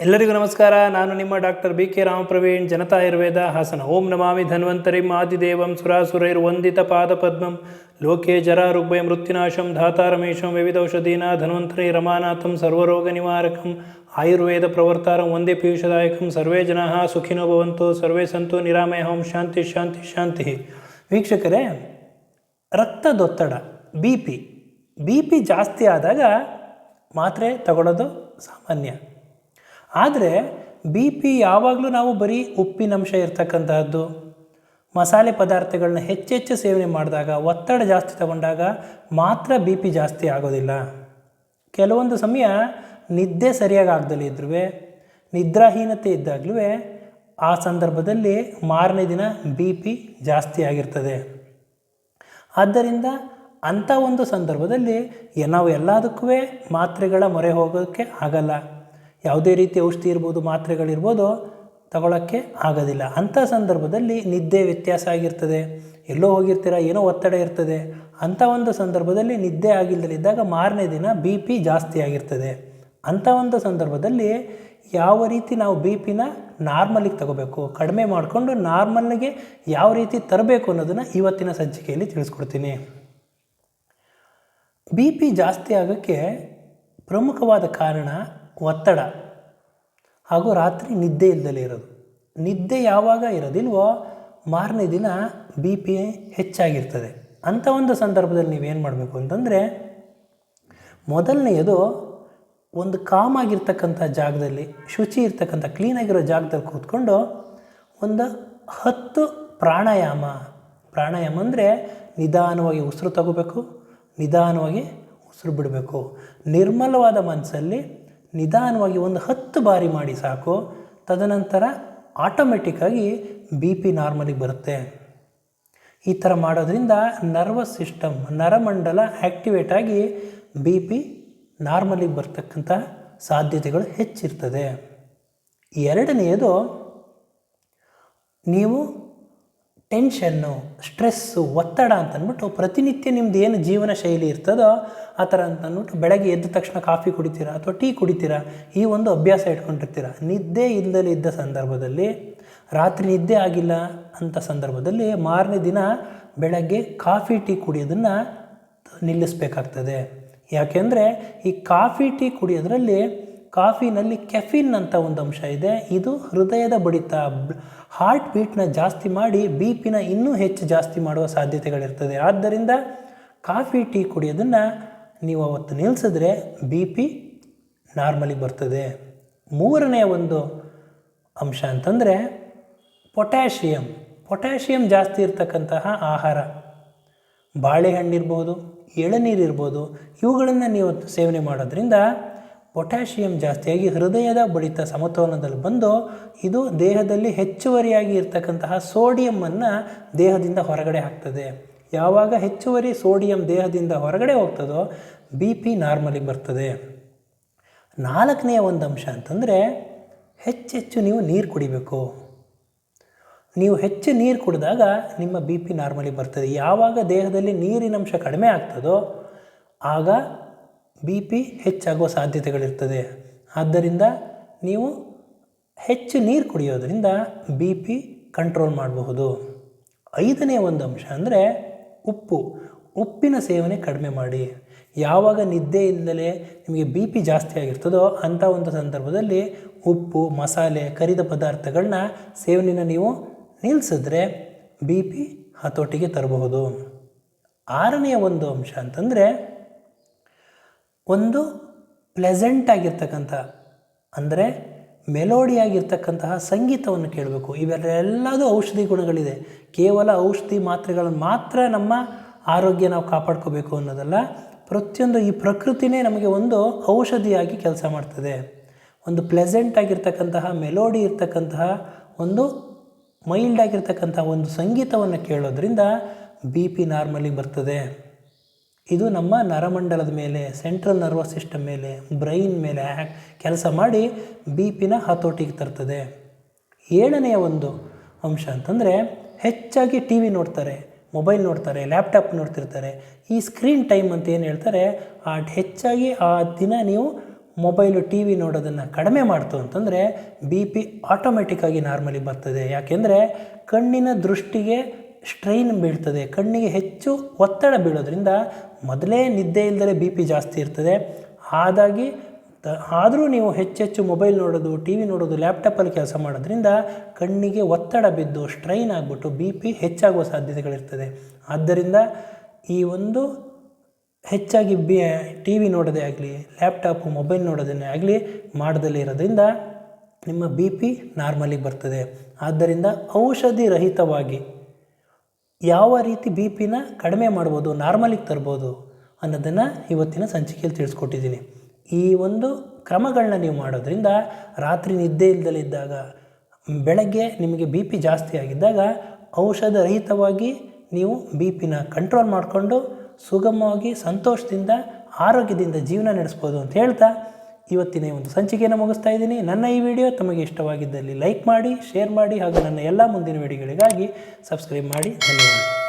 ಎಲ್ಲರಿಗೂ ನಮಸ್ಕಾರ. ನಾನು ನಿಮ್ಮ doctor B K Ramapraveen, Janata Ayurveda Hassan. ಓಂ ನಮಾಮಿ ಧನ್ವಂತರಿಂ ಆದಿದೇವಂ ಸುರಾಸುರೈರ್ವಂದಿತ ಪಾದ ಪದ್ಮಂ. ಲೋಕೆ ಜರ ಋಗ್ಭಯ ಮೃತ್ಯುನಾಶಂ ಧಾತಾರಮೇಶಂ ವಿವಿಧೌಷಧೀನ ಧನ್ವಂತರಿ ರಮಾನಾಥಂ ಸರ್ವರೋಗ ನಿವಾರಕಂ. ಆಯುರ್ವೇದ ಪ್ರವರ್ತಾರಂ ಒಂದೇ ಪೀಯೂಷದಾಯಕಂ. ಸರ್ವೇ ಜನಾ ಸುಖಿನೋ ಭವಂತು, ಸರ್ವೇ ಸಂತು ನಿರಾಮಯ ಹೋಂ ಶಾಂತಿ ಶಾಂತಿ ಶಾಂತಿ. ವೀಕ್ಷಕರೇ, ರಕ್ತದೊತ್ತಡ, ಬಿ ಪಿ. ಬಿ ಪಿ ಜಾಸ್ತಿ ಆದಾಗ ಮಾತ್ರೆ ತಗೊಳ್ಳೋದು ಸಾಮಾನ್ಯ. ಆದರೆ ಬಿ ಪಿ ಯಾವಾಗಲೂ ನಾವು ಬರೀ ಉಪ್ಪಿನಂಶ ಇರ್ತಕ್ಕಂತಹದ್ದು. ಮಸಾಲೆ ಪದಾರ್ಥಗಳನ್ನ ಹೆಚ್ಚೆಚ್ಚು ಸೇವನೆ ಮಾಡಿದಾಗ, ಒತ್ತಡ ಜಾಸ್ತಿ ತಗೊಂಡಾಗ ಮಾತ್ರ ಬಿ ಪಿ ಜಾಸ್ತಿ ಆಗೋದಿಲ್ಲ. ಕೆಲವೊಂದು ಸಮಯ ನಿದ್ದೆ ಸರಿಯಾಗಿ ಆಗದಲ್ಲಿ ಇದ್ರೂ ನಿದ್ರಾಹೀನತೆ ಇದ್ದಾಗಲೂ ಆ ಸಂದರ್ಭದಲ್ಲಿ ಮಾರನೇ ದಿನ ಬಿ ಪಿ ಜಾಸ್ತಿ ಆಗಿರ್ತದೆ. ಆದ್ದರಿಂದ ಅಂಥ ಒಂದು ಸಂದರ್ಭದಲ್ಲಿ ನಾವು ಎಲ್ಲದಕ್ಕೂ ಮಾತ್ರೆಗಳ ಮೊರೆ ಹೋಗೋಕ್ಕೆ ಆಗಲ್ಲ. ಯಾವುದೇ ರೀತಿ ಔಷಧಿ ಇರ್ಬೋದು, ಮಾತ್ರೆಗಳಿರ್ಬೋದು ತಗೊಳ್ಳೋಕ್ಕೆ ಆಗೋದಿಲ್ಲ. ಅಂಥ ಸಂದರ್ಭದಲ್ಲಿ ನಿದ್ದೆ ವ್ಯತ್ಯಾಸ ಆಗಿರ್ತದೆ. ಎಲ್ಲೋ ಹೋಗಿರ್ತೀರ, ಏನೋ ಒತ್ತಡ ಇರ್ತದೆ. ಅಂಥ ಒಂದು ಸಂದರ್ಭದಲ್ಲಿ ನಿದ್ದೆ ಆಗಿಲ್ಲದಿದ್ದಾಗ ಮಾರನೇ ದಿನ ಬಿ ಪಿ ಜಾಸ್ತಿ ಆಗಿರ್ತದೆ. ಅಂಥ ಒಂದು ಸಂದರ್ಭದಲ್ಲಿ ಯಾವ ರೀತಿ ನಾವು ಬಿ ಪಿನ ನಾರ್ಮಲಿಗೆ ತಗೋಬೇಕು, ಕಡಿಮೆ ಮಾಡಿಕೊಂಡು ನಾರ್ಮಲ್ಗೆ ಯಾವ ರೀತಿ ತರಬೇಕು ಅನ್ನೋದನ್ನು ಇವತ್ತಿನ ಸಂಚಿಕೆಯಲ್ಲಿ ತಿಳಿಸ್ಕೊಡ್ತೀನಿ. ಬಿ ಪಿ ಜಾಸ್ತಿ ಆಗೋಕ್ಕೆ ಪ್ರಮುಖವಾದ ಕಾರಣ ಒತ್ತಡ ಹಾಗೂ ರಾತ್ರಿ ನಿದ್ದೆ ಇಲ್ಲದಲೇ ಇರೋದು. ನಿದ್ದೆ ಯಾವಾಗ ಇರೋದಿಲ್ವೋ ಮಾರನೇ ದಿನ ಬಿ ಪಿ ಹೆಚ್ಚಾಗಿರ್ತದೆ. ಅಂಥ ಒಂದು ಸಂದರ್ಭದಲ್ಲಿ ನೀವೇನು ಮಾಡಬೇಕು ಅಂತಂದರೆ, ಮೊದಲನೆಯದು ಒಂದು ಕಾಮ್ ಆಗಿರ್ತಕ್ಕಂಥ ಜಾಗದಲ್ಲಿ, ಶುಚಿ ಇರ್ತಕ್ಕಂಥ ಕ್ಲೀನಾಗಿರೋ ಜಾಗದಲ್ಲಿ ಕೂತ್ಕೊಂಡು ಒಂದು ಹತ್ತು ಪ್ರಾಣಾಯಾಮ. ಪ್ರಾಣಾಯಾಮ ಅಂದರೆ ನಿಧಾನವಾಗಿ ಉಸಿರು ತಗೋಬೇಕು, ನಿಧಾನವಾಗಿ ಉಸಿರು ಬಿಡಬೇಕು. ನಿರ್ಮಲವಾದ ಮನಸ್ಸಲ್ಲಿ ನಿಧಾನವಾಗಿ ಒಂದು ಹತ್ತು ಬಾರಿ ಮಾಡಿ ಸಾಕು. ತದನಂತರ ಆಟೋಮೆಟಿಕ್ಕಾಗಿ ಬಿ ಪಿ ನಾರ್ಮಲಿಗೆ ಬರುತ್ತೆ. ಈ ಥರ ಮಾಡೋದ್ರಿಂದ ನರ್ವಸ್ ಸಿಸ್ಟಮ್ ನರಮಂಡಲ ಆ್ಯಕ್ಟಿವೇಟ್ ಆಗಿ ಬಿ ಪಿ ನಾರ್ಮಲಿಗೆ ಬರ್ತಕ್ಕಂಥ ಸಾಧ್ಯತೆಗಳು ಹೆಚ್ಚಿರ್ತದೆ. ಎರಡನೆಯದು ನೀವು ಟೆನ್ಷನ್ನು, ಸ್ಟ್ರೆಸ್ಸು, ಒತ್ತಡ ಅಂತ ಅಂದ್ಬಿಟ್ಟು ಪ್ರತಿನಿತ್ಯ ನಿಮ್ದು ಏನು ಜೀವನ ಶೈಲಿ ಇರ್ತದೋ ಆ ಥರ ಅಂತ ಅಂದ್ಬಿಟ್ಟು ಬೆಳಗ್ಗೆ ಎದ್ದ ತಕ್ಷಣ ಕಾಫಿ ಕುಡಿತೀರಾ ಅಥವಾ ಟೀ ಕುಡಿತೀರಾ ಈ ಒಂದು ಅಭ್ಯಾಸ ಇಟ್ಕೊಂಡಿರ್ತೀರ. ನಿದ್ದೆ ಇಲ್ಲದಲ್ಲಿ ಇದ್ದ ಸಂದರ್ಭದಲ್ಲಿ, ರಾತ್ರಿ ನಿದ್ದೆ ಆಗಿಲ್ಲ ಅಂತ ಸಂದರ್ಭದಲ್ಲಿ ಮಾರನೇ ದಿನ ಬೆಳಗ್ಗೆ ಕಾಫಿ, ಟೀ ಕುಡಿಯೋದನ್ನು ನಿಲ್ಲಿಸಬೇಕಾಗ್ತದೆ. ಯಾಕೆಂದರೆ ಈ ಕಾಫಿ, ಟೀ ಕುಡಿಯೋದ್ರಲ್ಲಿ ಕಾಫಿನಲ್ಲಿ ಕೆಫಿನ್ ಅಂತ ಒಂದು ಅಂಶ ಇದೆ. ಇದು ಹೃದಯದ ಬಡಿತ ಹಾರ್ಟ್ ಬೀಟ್ನ ಜಾಸ್ತಿ ಮಾಡಿ ಬಿ ಪಿನ ಇನ್ನೂ ಹೆಚ್ಚು ಜಾಸ್ತಿ ಮಾಡುವ ಸಾಧ್ಯತೆಗಳಿರ್ತದೆ. ಆದ್ದರಿಂದ ಕಾಫಿ, ಟೀ ಕುಡಿಯೋದನ್ನು ನೀವು ಅವತ್ತು ನಿಲ್ಲಿಸಿದ್ರೆ ಬಿ ಪಿ ನಾರ್ಮಲಿಗೆ ಬರ್ತದೆ. ಮೂರನೆಯ ಒಂದು ಅಂಶ ಅಂತಂದರೆ ಪೊಟ್ಯಾಷಿಯಂ. ಪೊಟ್ಯಾಷಿಯಂ ಜಾಸ್ತಿ ಇರ್ತಕ್ಕಂತಹ ಆಹಾರ. ಬಾಳೆಹಣ್ಣಿರ್ಬೋದು ಎಳನೀರಿರ್ಬೋದು ಇವುಗಳನ್ನು ನೀವು ಸೇವನೆ ಮಾಡೋದ್ರಿಂದ ಪೊಟ್ಯಾಷಿಯಮ್ ಜಾಸ್ತಿಯಾಗಿ ಹೃದಯದ ಬಡಿತ ಸಮತೋಲನದಲ್ಲಿ ಬಂದು ಇದು ದೇಹದಲ್ಲಿ ಹೆಚ್ಚುವರಿಯಾಗಿ ಇರ್ತಕ್ಕಂತಹ ಸೋಡಿಯಮ್ಮನ್ನು ದೇಹದಿಂದ ಹೊರಗಡೆ ಹಾಕ್ತದೆ. ಯಾವಾಗ ಹೆಚ್ಚುವರಿ ಸೋಡಿಯಂ ದೇಹದಿಂದ ಹೊರಗಡೆ ಹೋಗ್ತದೋ ಬಿ ಪಿ ನಾರ್ಮಲಿಗೆ ಬರ್ತದೆ. ನಾಲ್ಕನೆಯ ಒಂದು ಅಂಶ ಅಂತಂದರೆ ಹೆಚ್ಚೆಚ್ಚು ನೀವು ನೀರು ಕುಡಿಬೇಕು. ನೀವು ಹೆಚ್ಚು ನೀರು ಕುಡಿದಾಗ ನಿಮ್ಮ ಬಿ ಪಿ ನಾರ್ಮಲಿ ಬರ್ತದೆ. ಯಾವಾಗ ದೇಹದಲ್ಲಿ ನೀರಿನಂಶ ಕಡಿಮೆ ಆಗ್ತದೋ ಆಗ ಬಿ ಪಿ ಹೆಚ್ಚಾಗುವ ಸಾಧ್ಯತೆಗಳಿರ್ತದೆ. ಆದ್ದರಿಂದ ನೀವು ಹೆಚ್ಚು ನೀರು ಕುಡಿಯೋದರಿಂದ ಬಿ ಪಿ ಕಂಟ್ರೋಲ್ ಮಾಡಬಹುದು. ಐದನೇ ಒಂದು ಅಂಶ ಅಂದರೆ ಉಪ್ಪು. ಉಪ್ಪಿನ ಸೇವನೆ ಕಡಿಮೆ ಮಾಡಿ. ಯಾವಾಗ ನಿದ್ದೆ ಇಲ್ಲದೆ ನಿಮಗೆ ಬಿ ಪಿ ಜಾಸ್ತಿ ಆಗಿರ್ತದೋ ಅಂಥ ಒಂದು ಸಂದರ್ಭದಲ್ಲಿ ಉಪ್ಪು, ಮಸಾಲೆ, ಕರಿದ ಪದಾರ್ಥಗಳನ್ನ ಸೇವನೆನ ನೀವು ನಿಲ್ಲಿಸಿದ್ರೆ ಬಿ ಪಿ ಹತೋಟಿಗೆ ತರಬಹುದು. ಆರನೆಯ ಒಂದು ಅಂಶ ಅಂತಂದರೆ ಒಂದು ಪ್ಲೆಸೆಂಟ್ ಆಗಿರ್ತಕ್ಕಂಥ ಅಂದರೆ ಮೆಲೋಡಿಯಾಗಿರ್ತಕ್ಕಂತಹ ಸಂಗೀತವನ್ನು ಕೇಳಬೇಕು. ಇವೆಲ್ಲದೂ ಔಷಧಿ ಗುಣಗಳಿದೆ. ಕೇವಲ ಔಷಧಿ ಮಾತ್ರೆಗಳನ್ನು ಮಾತ್ರ ನಮ್ಮ ಆರೋಗ್ಯ ನಾವು ಕಾಪಾಡ್ಕೋಬೇಕು ಅನ್ನೋದಲ್ಲ, ಪ್ರತಿಯೊಂದು ಈ ಪ್ರಕೃತಿನೇ ನಮಗೆ ಒಂದು ಔಷಧಿಯಾಗಿ ಕೆಲಸ ಮಾಡ್ತದೆ. ಒಂದು ಪ್ಲೆಸೆಂಟ್ ಆಗಿರ್ತಕ್ಕಂತಹ ಮೆಲೋಡಿ ಇರ್ತಕ್ಕಂತಹ, ಒಂದು ಮೈಲ್ಡ್ ಆಗಿರ್ತಕ್ಕಂಥ ಒಂದು ಸಂಗೀತವನ್ನು ಕೇಳೋದ್ರಿಂದ ಬಿ ಪಿ ನಾರ್ಮಲಿ ಬರ್ತದೆ. ಇದು ನಮ್ಮ ನರಮಂಡಲದ ಮೇಲೆ ಸೆಂಟ್ರಲ್ ನರ್ವಸ್ ಸಿಸ್ಟಮ್ ಮೇಲೆ ಬ್ರೈನ್ ಮೇಲೆ ಕೆಲಸ ಮಾಡಿ ಬಿ ಪಿನ ಹತೋಟಿಗೆ ತರ್ತದೆ. ಏಳನೆಯ ಒಂದು ಅಂಶ ಅಂತಂದರೆ ಹೆಚ್ಚಾಗಿ ಟಿ ವಿ ನೋಡ್ತಾರೆ ಮೊಬೈಲ್ ನೋಡ್ತಾರೆ ಲ್ಯಾಪ್ಟಾಪ್ ನೋಡ್ತಿರ್ತಾರೆ. ಈ ಸ್ಕ್ರೀನ್ ಟೈಮ್ ಅಂತ ಏನು ಹೇಳ್ತಾರೆ? ಆ ಹೆಚ್ಚಾಗಿ ಆ ದಿನ ನೀವು ಮೊಬೈಲು ಟಿ ವಿ ನೋಡೋದನ್ನು ಕಡಿಮೆ ಮಾಡ್ತು ಅಂತಂದರೆ ಬಿ ಪಿ ಆಟೋಮೆಟಿಕ್ಕಾಗಿ ನಾರ್ಮಲಿ ಬರ್ತದೆ. ಯಾಕೆಂದರೆ ಕಣ್ಣಿನ ದೃಷ್ಟಿಗೆ ಸ್ಟ್ರೈನ್ ಬೀಳ್ತದೆ. ಕಣ್ಣಿಗೆ ಹೆಚ್ಚು ಒತ್ತಡ ಬೀಳೋದ್ರಿಂದ ಮೊದಲೇ ನಿದ್ದೆ ಇಲ್ಲದೆ ಬಿ ಪಿ ಜಾಸ್ತಿ ಇರ್ತದೆ. ಹಾಗಾಗಿ ತ- ಆದರೂ ನೀವು ಹೆಚ್ಚೆಚ್ಚು ಮೊಬೈಲ್ ನೋಡೋದು, ಟಿ ವಿ ನೋಡೋದು, ಲ್ಯಾಪ್ಟಾಪಲ್ಲಿ ಕೆಲಸ ಮಾಡೋದ್ರಿಂದ ಕಣ್ಣಿಗೆ ಒತ್ತಡ ಬಿದ್ದು ಸ್ಟ್ರೈನ್ ಆಗಿಬಿಟ್ಟು ಬಿ ಪಿ ಹೆಚ್ಚಾಗುವ ಸಾಧ್ಯತೆಗಳಿರ್ತದೆ. ಆದ್ದರಿಂದ ಈ ಒಂದು ಹೆಚ್ಚಾಗಿ ಬಿ, ಟಿ ವಿ ನೋಡೋದೇ ಆಗಲಿ, ಲ್ಯಾಪ್ಟಾಪು, ಮೊಬೈಲ್ ನೋಡೋದನ್ನೇ ಆಗಲಿ ಮಾಡ್ದಲ್ಲಿ ಇರೋದ್ರಿಂದ ನಿಮ್ಮ ಬಿ ಪಿ ನಾರ್ಮಲಿಗೆ ಬರ್ತದೆ. ಆದ್ದರಿಂದ ಔಷಧಿ ರಹಿತವಾಗಿ ಯಾವ ರೀತಿ ಬಿ ಪಿನ ಕಡಿಮೆ ಮಾಡ್ಬೋದು ನಾರ್ಮಲಿಗೆ ತರ್ಬೋದು ಅನ್ನೋದನ್ನು ಇವತ್ತಿನ ಸಂಚಿಕೆಯಲ್ಲಿ ತಿಳಿಸ್ಕೊಟ್ಟಿದ್ದೀನಿ. ಈ ಒಂದು ಕ್ರಮಗಳನ್ನ ನೀವು ಮಾಡೋದ್ರಿಂದ ರಾತ್ರಿ ನಿದ್ದೆ ಇಲ್ದಲೇ ಇದ್ದಾಗ, ಬೆಳಗ್ಗೆ ನಿಮಗೆ ಬಿ ಪಿ ಜಾಸ್ತಿ ಆಗಿದ್ದಾಗ ಔಷಧ ರಹಿತವಾಗಿ ನೀವು ಬಿ ಪಿನ ಕಂಟ್ರೋಲ್ ಮಾಡಿಕೊಂಡು ಸುಗಮವಾಗಿ ಸಂತೋಷದಿಂದ, ಆರೋಗ್ಯದಿಂದ ಜೀವನ ನಡೆಸ್ಬೋದು ಅಂತ ಹೇಳ್ತಾ ಇವತ್ತಿನ ಒಂದು ಸಂಚಿಕೆಯನ್ನು ಮುಗಿಸ್ತಾ ಇದ್ದೀನಿ. ನನ್ನ ಈ ವಿಡಿಯೋ ತಮಗೆ ಇಷ್ಟವಾಗಿದ್ದಲ್ಲಿ ಲೈಕ್ ಮಾಡಿ, ಶೇರ್ ಮಾಡಿ ಹಾಗೂ ನನ್ನ ಎಲ್ಲ ಮುಂದಿನ ವಿಡಿಯೋಗಳಿಗಾಗಿ ಸಬ್ಸ್ಕ್ರೈಬ್ ಮಾಡಿ. ಧನ್ಯವಾದ